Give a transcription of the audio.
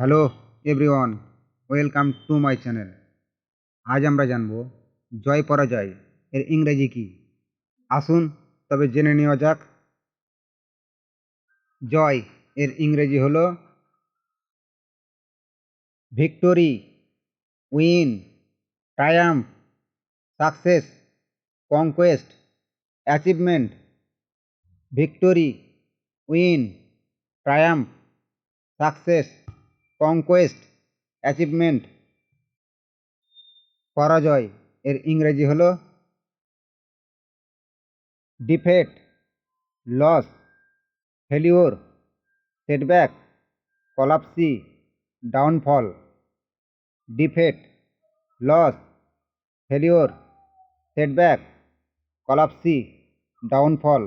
Hello everyone welcome to my channel আজ আমরা জানব জয় পরাজয় এর ইংরেজি কী? আসুন, তবে জেনে নেওয়া যাক। জয় এর ইংরেজি হলো victory win triumph success conquest achievement victory win triumph success conquest achievement পরাজয়, এর ইংরেজি হলো defeat loss failure setback collapse downfall defeat loss failure setback collapse downfall